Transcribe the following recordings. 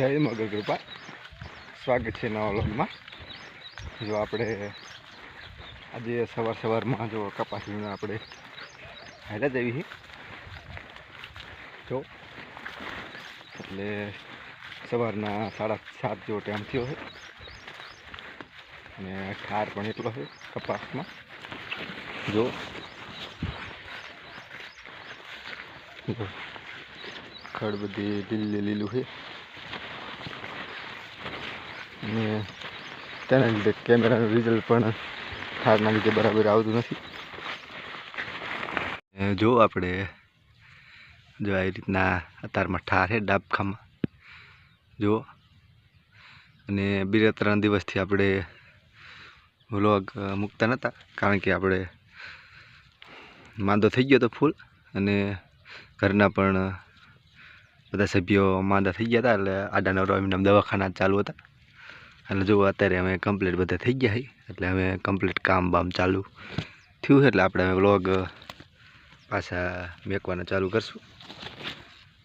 મગર કૃપા. સ્વાગત છે નવા વ્લોગમાં. જો આપણે આજે સવાર સવારમાં જો કપાસ આપણે હાલ્યા જવી છે. જો, એટલે સવારના સાડા સાત જેવો ટાઈમ થયો છે. અને ખાર પણ એટલો છે કપાસમાં. જો, ખડ બધી લીલી લીલું છે. અને તેના લીધે કેમેરાનું રિઝલ્ટ પણ ઠારના લીધે બરાબર આવતું નથી. જો આપણે જો આવી રીતના અત્યારમાં ઠાર છે ડાબખામાં. જો. અને બીજા ત્રણ દિવસથી આપણે વ્લોગ મૂકતા નહોતા કારણ કે આપણે માંદો થઈ ગયો હતો ફૂલ અને ઘરના પણ બધા સભ્યો માંદા થઈ ગયા હતા એટલે આડા નવરો એમને દવાખાના ચાલુ હતા. એટલે જો અત્યારે અમે કમ્પ્લીટ બધા થઈ ગયા છે એટલે અમે કમ્પ્લીટ કામ બામ ચાલુ થયું છે એટલે આપણે અમે વ્લોગ પાછા મેકવાના ચાલુ કરશું.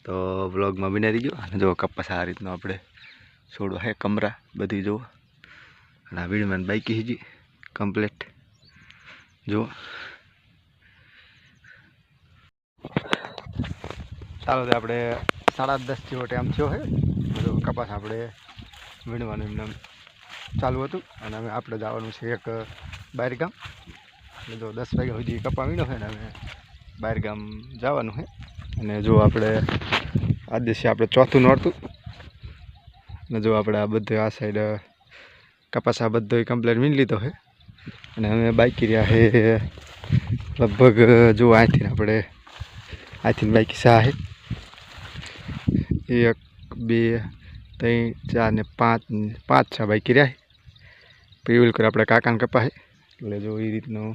તો વ્લોગમાં બિના દીજો અને જો કપાસ આ રીતનો આપણે છોડવા હે, કમરા બધી જુઓ અને આ વીડમાં બાઈક હીજી કમ્પ્લીટ જુઓ ચાલો આપણે સાડા દસ જેવો ટાઈમ થયો છે કપાસ આપણે વીણવાનું એમને ચાલુ હતું અને અમે આપણે જવાનું છે એક બહારગામ જો દસ વાગ્યા સુધી કપા વીણો છે ને અમે બહારગામ જવાનું છે. અને જો આપણે આ દિવસે આપણે ચોથું નોરતું. અને જો આપણે આ બધું આ સાઈડ કપાસ આ બધો કમ્પ્લેટ વીણી લીધો છે. અને અમે બાઇકી રહ્યા છે, લગભગ જો અહીંથી આપણે અહીંથી બાઇકી સા છે. એક, બે, ત્રણ, ચાર ને પાંચ પાંચ છ બાઇકી રહ્યા પછી કરે આપણે કાકાને કપાસ. એટલે જો એ રીતનું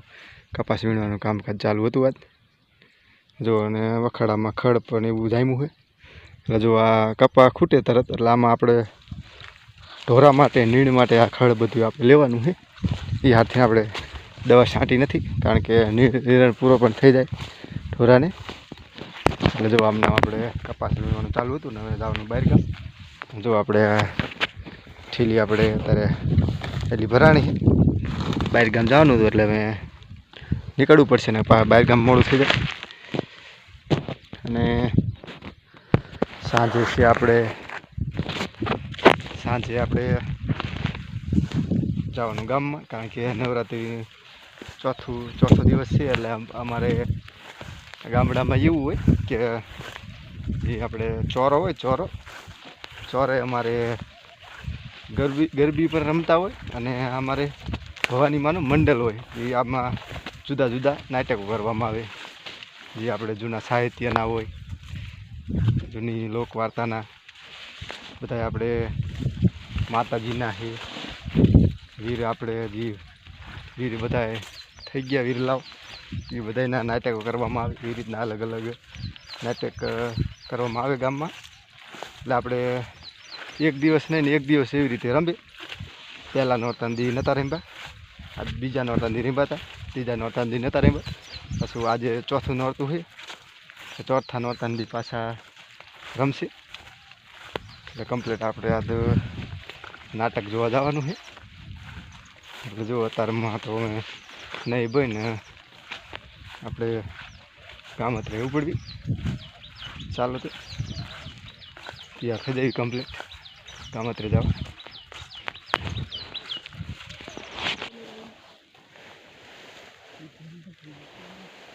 કપાસ વીણવાનું કામકાજ ચાલુ હતું આજ. જો અને વખાડામાં ખડ પણ એવું જામ્યું હોય એટલે જો આ કપા ખૂટે તરત, એટલે આમાં આપણે ઢોરા માટે, નીણ માટે આ ખડ બધું આપણે લેવાનું છે. એ હાથથી આપણે દવા છાંટી નથી, કારણ કે નિરણ પૂરો પણ થઈ જાય ઢોરાને. એટલે જો આમને આપણે કપાસ વીણવાનું ચાલુ હતું ને હવે જવાનું બહાર ગામ. જો આપણે ઠીલી આપણે અત્યારે એટલી ભરાણી. બહાર ગામ જવાનું હતું એટલે હવે નીકળવું પડશે ને બહાર ગામ મોડું થઈ જાય. અને સાંજે છે આપણે, સાંજે આપણે જવાનું ગામમાં, કારણ કે નવરાત્રિ ચોથું, ચોથો દિવસ છે, એટલે અમારે ગામડામાં એવું હોય કે જે આપણે ચોરો હોય, ચોરો. ચોરે અમારે ગરબી ગરબી પર રમતા હોય અને અમારે ભવાની મંડળ હોય, એ આમાં જુદા જુદા નાટકો કરવામાં આવે. જે આપણે જૂના સાહિત્યના હોય, જૂની લોકવાર્તાના બધા આપણે માતાજીના છે વીર આપણે જે વીર બધાએ થઈ ગયા વીર લાવ, એ બધાના નાટકો કરવામાં આવે, એ રીતના અલગ અલગ નાટક કરવામાં આવે ગામમાં. એટલે આપણે એક દિવસ નહીં ને એક દિવસ એવી રીતે રમે. પહેલાં નોરતાંદી નહોતા રમ્યા. આ બીજા નોરતાંદી રમ્યા ત્રીજા નોરતાંદી નહોતા રમ્યા. પછી આજે ચોથું નોરતું હોય. ચોથા નોરતાંદી પાછા રમશે. એટલે કમ્પ્લીટ આપણે આ નાટક જોવા જવાનું છે. એટલે જો અત્યારમાં તો અમે નહીં બને આપણે કામ જ રહેવું પડવી ચાલો તો. ત્યાં થઈ જાય complete Dá uma trilha. Thank